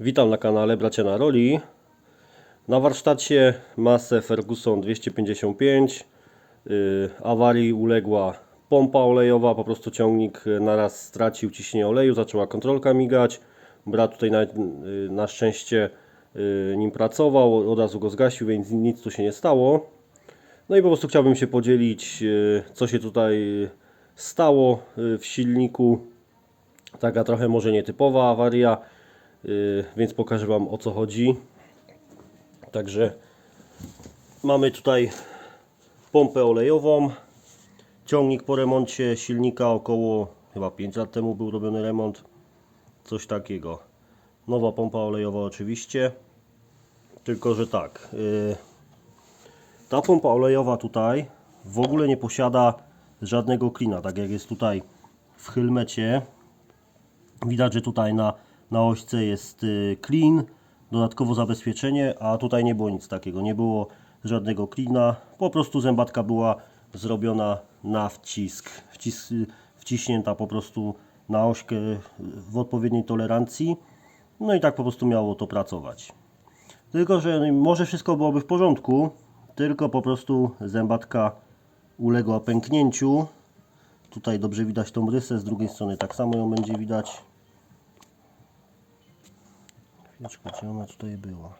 Witam na kanale Bracia na Roli. Na warsztacie masę Ferguson 255. Yy, awarii uległa pompa olejowa, po prostu ciągnik naraz stracił ciśnienie oleju, zaczęła kontrolka migać. Brat tutaj na, yy, na szczęście yy, nim pracował, od razu go zgasił, więc nic tu się nie stało. No i po prostu chciałbym się podzielić, co się tutaj stało w silniku. Taka trochę może nietypowa awaria, więc pokażę Wam o co chodzi. Także mamy tutaj pompę olejową, ciągnik po remoncie silnika około chyba 5 lat temu był robiony remont, coś takiego. Nowa pompa olejowa oczywiście, tylko że tak, yy, ta pompa olejowa tutaj w ogóle nie posiada żadnego klina, tak jak jest tutaj w helmecie. Widać, że tutaj na, na ośce jest y, clean, dodatkowo zabezpieczenie, a tutaj nie było nic takiego, nie było żadnego klina, po prostu zębatka była zrobiona na wcisk, wcisk y, wciśnięta po prostu na ośkę w odpowiedniej tolerancji, no i tak po prostu miało to pracować. Tylko, że może wszystko byłoby w porządku, tylko po prostu zębatka uległa pęknięciu. Tutaj dobrze widać tą rysę, z drugiej strony tak samo ją będzie widać. Chwileczkę, gdzie ona tutaj była?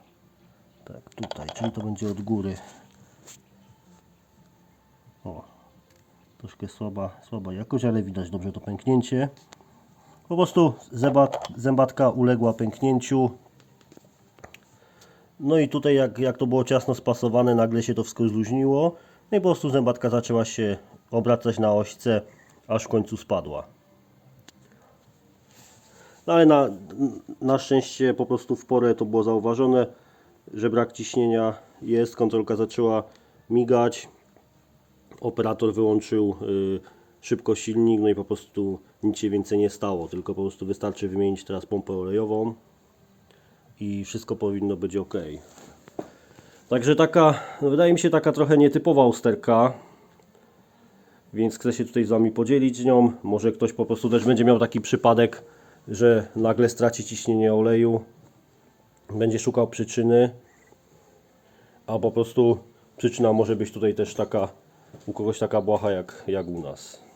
Tak, tutaj, czyli to będzie od góry. O, troszkę słaba, słaba jakość, ale widać dobrze to pęknięcie. Po prostu zębat, zębatka uległa pęknięciu. No i tutaj jak, jak to było ciasno spasowane, nagle się to wszystko zluźniło. No i po prostu zębatka zaczęła się obracać na ośce, aż w końcu spadła. No ale na, na szczęście po prostu w porę to było zauważone, że brak ciśnienia jest, kontrolka zaczęła migać, operator wyłączył y, szybko silnik, no i po prostu nic się więcej nie stało, tylko po prostu wystarczy wymienić teraz pompę olejową i wszystko powinno być ok. Także taka, wydaje mi się taka trochę nietypowa usterka, więc chcę się tutaj z Wami podzielić nią. Może ktoś po prostu też będzie miał taki przypadek, że nagle straci ciśnienie oleju, będzie szukał przyczyny, a po prostu przyczyna może być tutaj też taka, u kogoś taka błaha jak, jak u nas.